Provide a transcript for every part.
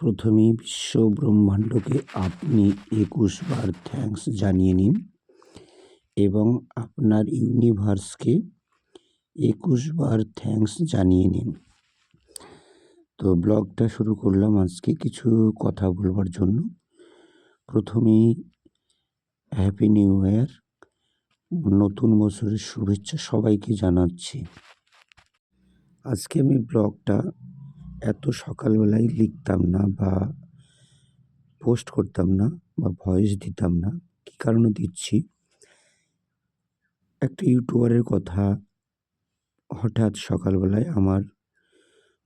প্রথমেই বিশ্ব ব্রহ্মাণ্ডকে আপনি একুশ বার থ্যাঙ্কস জানিয়ে নিন এবং আপনার ইউনিভার্সকে একুশ বার থ্যাঙ্কস জানিয়ে নিন। তো ব্লগটা শুরু করলাম আজকে কিছু কথা বলবার জন্য। প্রথমেই হ্যাপি নিউ ইয়ার নতুন বছরের শুভেচ্ছা সবাইকে জানাচ্ছি। আজকে আমি ব্লগটা এত সকালবেলায় লিখতাম না বা পোস্ট করতাম না বা ভয়েস দিতাম না, কী কারণে দিচ্ছি? একটা ইউটিউবারের কথা হঠাৎ সকালবেলায় আমার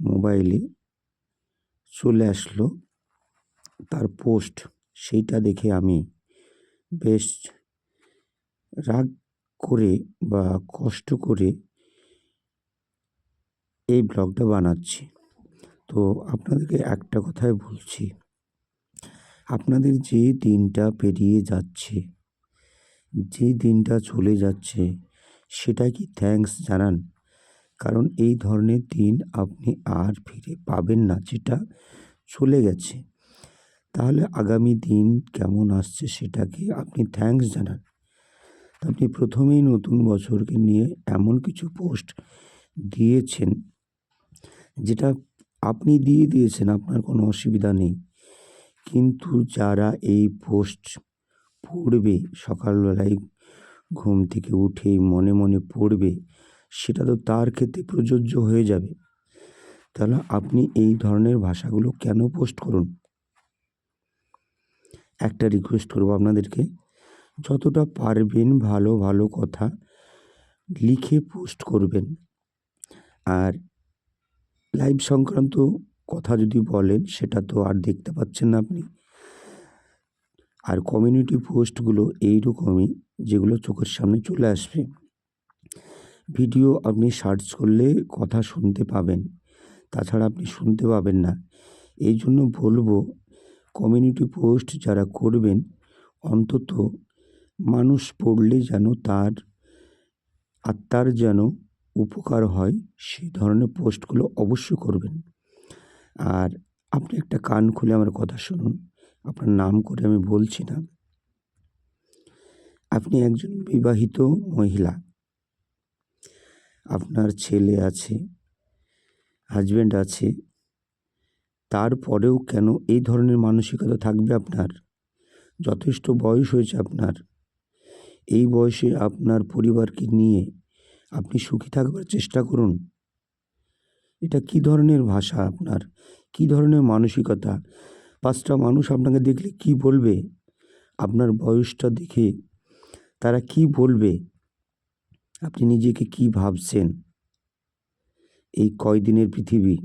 মোবাইলে চলে আসলো তার পোস্ট। সেইটা দেখে আমি বেশ রাগ করে বা কষ্ট করে এই ব্লগটা বানাচ্ছি। তো আপনাদেরকে একটা কথাই বলছি। আপনাদের যে দিনটা পেরিয়ে যাচ্ছে, যে দিনটা চলে যাচ্ছে সেটা কি থ্যাঙ্কস জানান? কারণ এই ধরনের দিন আপনি আর ফিরে পাবেন না, যেটা চলে গেছে। তাহলে আগামী দিন কেমন আসছে সেটাকে আপনি থ্যাঙ্কস জানান। আপনি প্রথমেই নতুন বছরকে নিয়ে এমন কিছু পোস্ট দিয়েছেন, যেটা আপনি দিয়ে দিয়েছেন, আপনার কোনো অসুবিধা নেই। কিন্তু যারা এই পোস্ট পড়বে, সকালবেলায় ঘুম থেকে উঠে মনে মনে পড়বে, সেটা তো তার ক্ষেত্রে প্রযোজ্য হয়ে যাবে। তাহলে আপনি এই ধরনের ভাষাগুলো কেন পোস্ট করুন? একটা রিকোয়েস্ট করব আপনাদেরকে। যতটা পারবেন ভালো ভালো কথা লিখে পোস্ট করবেন। আর লাইভ সংক্রান্ত কথা যদি বলেন, সেটা তো আর দেখতে পাচ্ছেন না আপনি। আর কমিউনিটি পোস্টগুলো এইরকমই, যেগুলো চোখের সামনে চলে আসবে। ভিডিও আপনি সার্চ করলে কথা শুনতে পাবেন, তাছাড়া আপনি শুনতে পাবেন না। এই জন্য বলব কমিউনিটি পোস্ট যারা করবেন, অন্তত মানুষ পড়লে যেন তার আত্মার যেন উপকার হয়, সেই ধরনের পোস্টগুলো অবশ্যই করবেন। আর আপনি একটা কান খুলে আমার কথা শুনুন, আপনার নাম করে আমি বলছি না। আপনি একজন বিবাহিত মহিলা। আপনার ছেলে আছে হাজব্যান্ড আছে, তারপরেও কেন এই ধরনের মানসিকতা থাকবে আপনার? যথেষ্ট বয়স হয়েছে আপনার। এই বয়সে আপনার পরিবারকে নিয়ে আপনি সুখী থাকবার চেষ্টা করুন। এটা কি ধরনের ভাষা আপনার? কি ধরনের মানসিকতা? পাঁচটা মানুষ আপনাকে দেখলে কি বলবে? আপনার বয়সটা দেখে তারা কি বলবে? আপনি নিজেকে কি ভাবছেন? এই কয়দিনের পৃথিবী,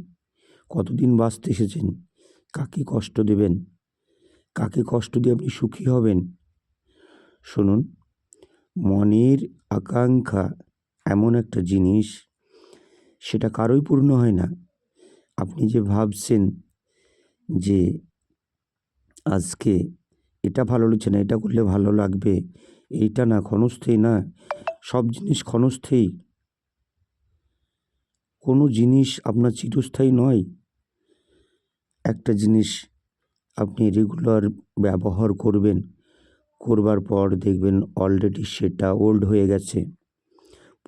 কতদিন বাঁচতে এসেছেন? কাকে কষ্ট দেবেন? কাকে কষ্ট দিয়ে আপনি সুখী হবেন? শুনুন, মনের আকাঙ্ক্ষা এমন একটা জিনিস, সেটা কারোই পূর্ণ হয় না। আপনি যে ভাবছেন যে আজকে এটা ভালো লাগছে না, এটা করলে ভালো লাগবে, এইটা না ক্ষণস্থেই না, সব জিনিস ক্ষণস্থায়ী। কোনো জিনিস আপনার চিরস্থায়ী নয়। একটা জিনিস আপনি রেগুলার ব্যবহার করবেন, করবার পর দেখবেন অলরেডি সেটা ওল্ড হয়ে গেছে।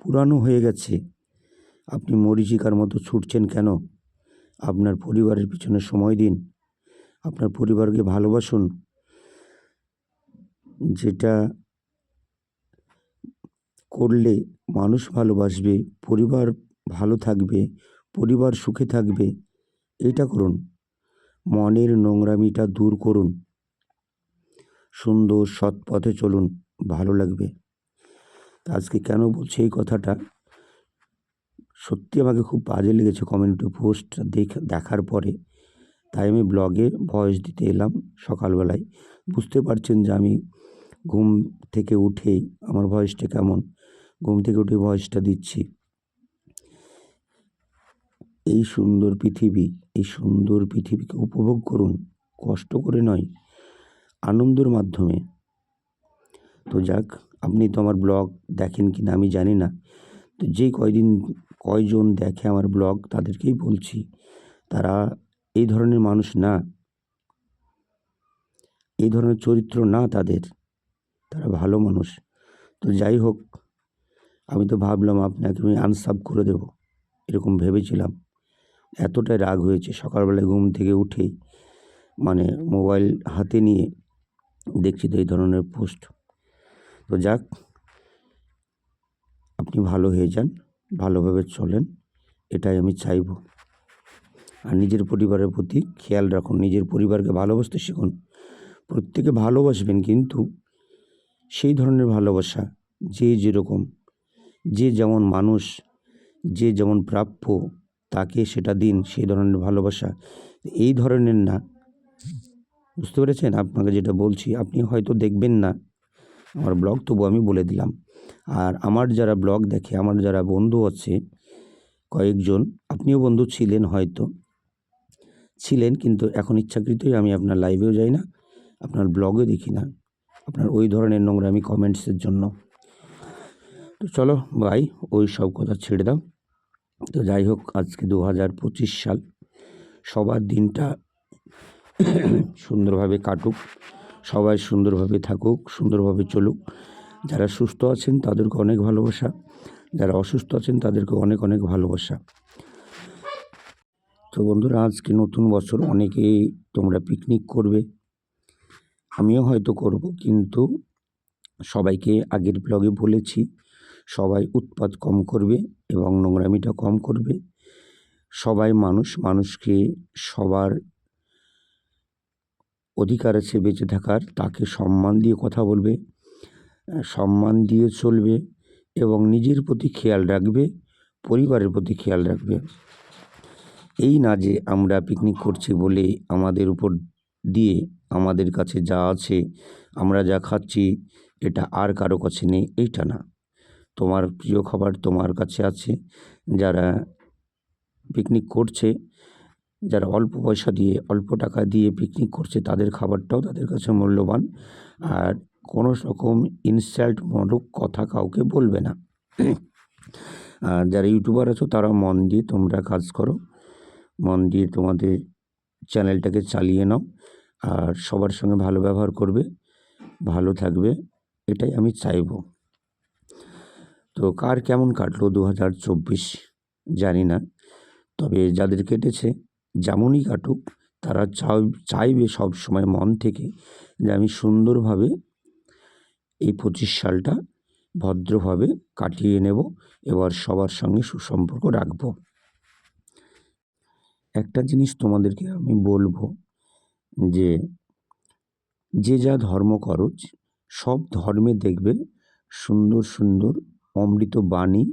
পুরানো হয়ে গেছে। আপনি মরিচিকার মতো ছুটছেন কেন? আপনার পরিবারের পিছনে সময় দিন। আপনার পরিবারকে ভালোবাসুন। যেটা করলে মানুষ ভালোবাসবে, পরিবার ভালো থাকবে, পরিবার সুখে থাকবে, এটা করুন। মনের নোংরামিটা দূর করুন। সুন্দর সৎ পথে চলুন, ভালো লাগবে। আজকে কেন বলছি এই কথাটা? সত্যি আমাকে খুব বাজে লেগেছে কমিউনিটি পোস্ট দেখে, দেখার পরে। তাই আমি ব্লগে ভয়েস দিতে এলাম সকালবেলায়। বুঝতে পারছেন যে আমি ঘুম থেকে উঠেই আমার ভয়েসটা কেমন? ঘুম থেকে উঠে ভয়েসটা দিচ্ছি। এই সুন্দর পৃথিবী, এই সুন্দর পৃথিবীকে উপভোগ করুন, কষ্ট করে নয়, আনন্দের মাধ্যমে। তো যাক আপনি তো আমার ব্লগ দেখেন কি না আমি জানি না। তো যে কয়দিন, কয়জন দেখে আমার ব্লগ তাদেরকেই বলছি, তারা এই ধরনের মানুষ না। এই ধরনের চরিত্র না তাদের। তারা ভালো মানুষ। তো যাই হোক, আমি তো ভাবলাম আপনাকে আমি আনসাব করে দেবো। এরকম ভেবেছিলাম। এতটাই রাগ হয়েছে, সকালবেলায় ঘুম থেকে উঠেই। মানে মোবাইল হাতে নিয়ে দেখছি তো এই ধরনের পোস্ট তো যাক, আপনি ভালো হয়ে যান, ভালোভাবে চলেন, এটাই আমি চাইব। আর নিজের পরিবারের প্রতি খেয়াল রাখুন, নিজের পরিবারকে ভালোবাসতে শিখুন। প্রত্যেকে ভালোবাসবেন, কিন্তু সেই ধরনের ভালোবাসা যে যেরকম, যে যেমন মানুষ, যে যেমন প্রাপ্য, তাকে সেটা দিন, সেই ধরনের ভালোবাসা, এই ধরনের না। বুঝতে পেরেছেন? আপনাকে যেটা বলছি, আপনি হয়তো দেখবেন না। আমার ব্লগ তবু আমি বলে দিলাম। আর আমার যারা ব্লগ দেখে, আমার যারা বন্ধু আছে, কয়েকজন, আপনিও বন্ধু ছিলেন হয়তো। ছিলেন, কিন্তু এখন ইচ্ছাকৃতই আমি আপনার লাইভেও যাই না, আপনার ব্লগও দেখি না। আপনার ওই ধরনের নোংরামি কমেন্টসের জন্য। তো চলো, ভাই, ওই সব কথা ছেড়ে দাও। তো যাই হোক, আজকে দু হাজার পঁচিশ সাল। সবার দিনটা সুন্দরভাবে কাটুক। সবাই সুন্দরভাবে থাকুক, সুন্দরভাবে চলুক। যারা সুস্থ আছেন তাদেরকে অনেক ভালোবাসা, যারা অসুস্থ আছেন তাদেরকে অনেক অনেক ভালোবাসা। তো বন্ধুরা, আজকে নতুন বছর, অনেকেই তোমরা পিকনিক করবে। আমিও হয়তো করব, কিন্তু সবাইকে আগের ব্লগে বলেছি, সবাই উৎপাত কম করবে এবং নোংরামিটা কম করবে। সবাই মানুষ, মানুষকে সবার অধিকার আছে বেঁচে থাকার, তাকে সম্মান দিয়ে কথা বলবে সম্মান দিয়ে চলবে এবং নিজের প্রতি খেয়াল রাখবে, পরিবারের প্রতি খেয়াল রাখবে। এই না যে আমরা পিকনিক করছি বলে আমাদের উপর দিয়ে আমাদের কাছে যা আছে, আমরা যা খাচ্ছি, এটা আর কারও কাছে নেই, এইটা না। তোমার প্রিয় খাবার তোমার কাছে আছে, যারা পিকনিক করছে যারা অল্প পয়সা দিয়ে, অল্প টাকা দিয়ে পিকনিক করছে, তাদের খাবারটাও তাদের কাছে মূল্যবান। আর কোনো রকম ইনসাল্ট মূলক কথা কাউকে বলবে না। আর যারা ইউটিউবার আছো, তারা মন দিয়ে তোমরা কাজ করো। মন দিয়ে তোমাদের চ্যানেলটাকে চালিয়ে নাও। আর সবার সঙ্গে ভালো ব্যবহার করবে, ভালো থাকবে, এটাই আমি চাইব। তো কার কেমন কাটলো দু হাজার চব্বিশ? জানি না। তবে যাদের কেটেছে যেমনই কাটুক, তারা চাই চাইবে সব সময় মন থেকে যে আমি সুন্দরভাবে এই পঁচিশ সালটা ভদ্রভাবে কাটিয়ে নেব, এবার সবার সঙ্গে সুসম্পর্ক রাখব। একটা জিনিস তোমাদেরকে আমি বলব যে যে যা ধর্ম করো সব ধর্মে দেখবে সুন্দর সুন্দর অমৃত বাণী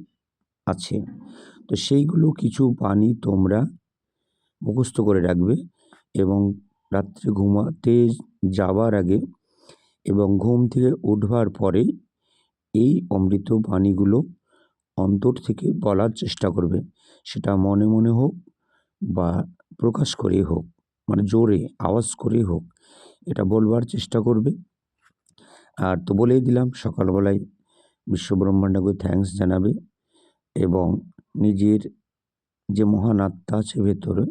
আছে। তো সেইগুলো কিছু বাণী তোমরা মুখস্থ করে রাখবে এবং রাত্রে ঘুমাতে যাওয়ার আগে এবং ঘুম থেকে উঠবার পরে এই অমৃত বাণীগুলো অন্তর থেকে বলার চেষ্টা করবে। সেটা মনে মনে হোক বা প্রকাশ করেই হোক মানে জোরে আওয়াজ করেই হোক, এটা বলবার চেষ্টা করবে। আর তো বলেই দিলাম, সকালবেলায় বিশ্বব্রহ্মাণ্ডকে থ্যাঙ্কস জানাবে এবং নিজের যে মহান আত্মা আছে ভেতরে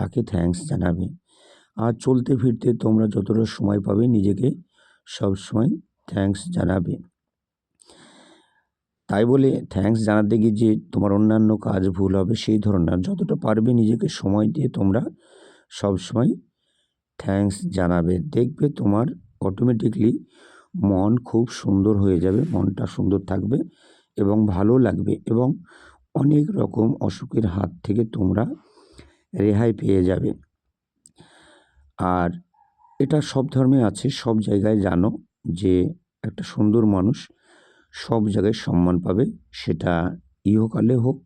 তাকে থ্যাঙ্কস জানাবে। আর চলতে ফিরতে তোমরা যতটা সময় পাবে নিজেকে সবসময় থ্যাঙ্কস জানাবে। তাই বলে থ্যাঙ্কস জানাতে গিয়ে যে তোমার অন্যান্য কাজ ভুল হবে সেই ধরনের যতটা পারবে নিজেকে সময় দিয়ে তোমরা সবসময় থ্যাঙ্কস জানাবে। দেখবে তোমার অটোমেটিকলি মন খুব সুন্দর হয়ে যাবে, মনটা সুন্দর থাকবে এবং ভালো লাগবে এবং অনেক রকম অসুখের হাত থেকে তোমরা রেহাই পেয়ে যাবে আর এটা সব ধর্মে আছে, সব জায়গায় জানো যে একটা সুন্দর মানুষ সব জায়গায় সম্মান পাবে, সেটা ইহকালে হোক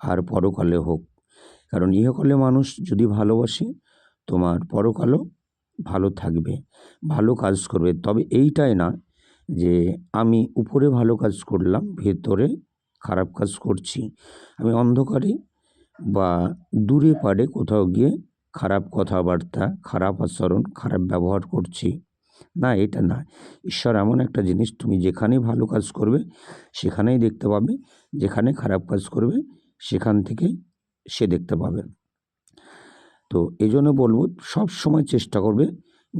আর পরকালে হোক। কারণ ইহকালে মানুষ যদি ভালোবাসে, তোমার পরকালও ভালো থাকবে, ভালো কাজ করবে। তবে এইটাই না যে আমি উপরে ভালো কাজ করলাম, ভেতরে খারাপ কাজ করছি। আমি অন্ধকারে বা দূরে পারে কোথাও গিয়ে খারাপ কথাবার্তা, খারাপ আচরণ, খারাপ ব্যবহার করছি। না, এটা না। ঈশ্বর, এমন একটা জিনিস তুমি যেখানেই ভালো কাজ করবে, সেখানেই দেখতে পাবে। যেখানে খারাপ কাজ করবে, সেখান থেকে সে দেখতে পাবে। তো এই জন্য বলব, সব সময় চেষ্টা করবে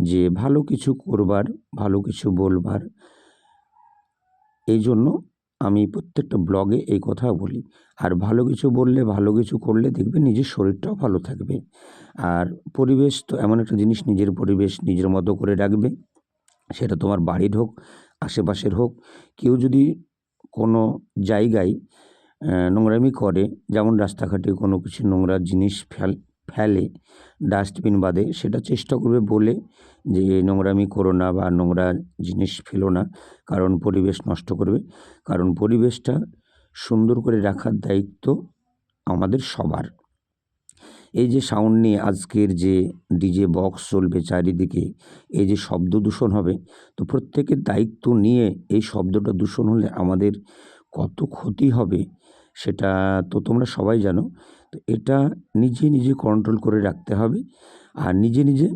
যে ভালো কিছু করবার, ভালো কিছু বলবার। এই জন্য আমি প্রত্যেকটা ব্লগে এই কথা বলি। আর ভালো কিছু বললে, ভালো কিছু করলে দেখবে নিজের শরীরটাও ভালো থাকবে। আর পরিবেশ তো এমন একটা জিনিস, নিজের পরিবেশ নিজের মতো করে রাখবে। সেটা তোমার বাড়ির হোক, আশেপাশের হোক, কেউ যদি কোনো জায়গায় নোংরামি করে, যেমন রাস্তাঘাটে কোনো কিছু নোংরা জিনিস ফেল ফেলে ডাস্টবিন বাদে, সেটা চেষ্টা করবে বলে যে নোংরামি করো না বা নোংরা জিনিস ফেলো না, কারণ পরিবেশ নষ্ট করবে। কারণ পরিবেশটা সুন্দর করে রাখার দায়িত্ব আমাদের সবার। এই যে সাউন্ড নিয়ে আজকের যে ডিজে বক্স চলবে চারিদিকে, এই যে শব্দ দূষণ হবে, তো প্রত্যেকের দায়িত্ব নিয়ে এই শব্দটা দূষণ হলে আমাদের কত ক্ষতি হবে, সেটা তো তোমরা সবাই জানো। তো এটা নিজে নিজে কন্ট্রোল করে রাখতে হবে আর নিজে নিজে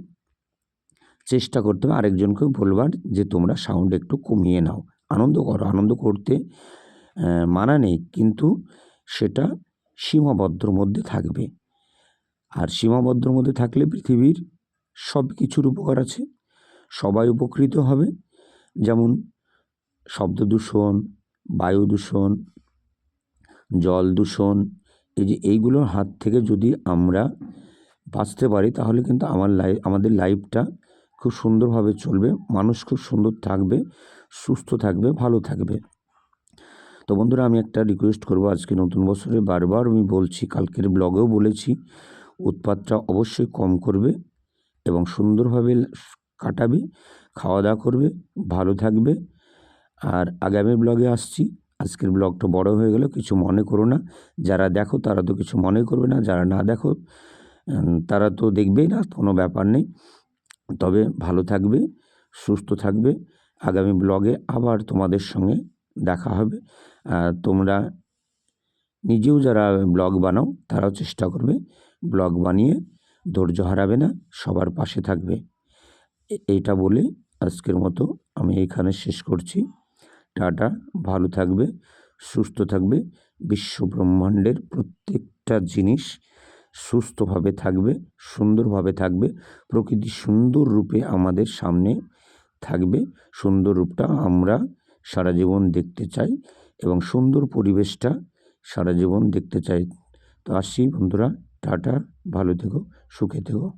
চেষ্টা করতে হবে আরেকজনকেও বলবার যে তোমরা সাউন্ড একটু কমিয়ে নাও। আনন্দ করো, আনন্দ করতে মানা নেই কিন্তু সেটা সীমাবদ্ধর মধ্যে থাকবে। আর সীমাবদ্ধর মধ্যে থাকলে পৃথিবীর সব কিছুর উপকার আছে, সবাই উপকৃত হবে। যেমন শব্দ দূষণ, বায়ু দূষণ, জল দূষণ এই যে এইগুলোর হাত থেকে যদি আমরা বাঁচতে পারি, তাহলে কিন্তু আমার লাইফ আমাদের লাইফটা খুব সুন্দরভাবে চলবে। মানুষ খুব সুন্দর থাকবে, সুস্থ থাকবে, ভালো থাকবে। তো বন্ধুরা, আমি একটা রিকোয়েস্ট করব আজকে নতুন বছরে। বারবার আমি বলছি, কালকের ব্লগেও বলেছি, উৎপাতটা অবশ্যই কম করবে এবং সুন্দরভাবে কাটাবে খাওয়া দাওয়া করবে, ভালো থাকবে। আর আগামী ব্লগে আসছি। আজকের ব্লগটা বড় হয়ে গেল কিছু মনে করো না। যারা দেখো, তারা তো কিছু মনে করবে না। যারা না দেখো তারা তো দেখবেই না, কোনো ব্যাপার নেই। তবে ভালো থাকবে, সুস্থ থাকবে। আগামী ব্লগে আবার তোমাদের সঙ্গে দেখা হবে। তোমরা নিজেও যারা ব্লগ বানাও, তারাও চেষ্টা করবে ব্লগ বানিয়ে ধৈর্য হারাবে না, সবার পাশে থাকবে। এইটা বলে আজকের মতো আমি এখানে শেষ করছি। টাটা, ভালো থাকবে, সুস্থ থাকবে। বিশ্ব ব্রহ্মাণ্ডের প্রত্যেকটা জিনিস সুস্থভাবে থাকবে, সুন্দরভাবে থাকবে, প্রকৃতি সুন্দর রূপে আমাদের সামনে থাকবে। সুন্দর রূপটা আমরা সারা জীবন দেখতে চাই এবং সুন্দর পরিবেশটা সারা জীবন দেখতে চাই। তো আসি বন্ধুরা, টাটা, ভালো থেকো, সুখে থেকো।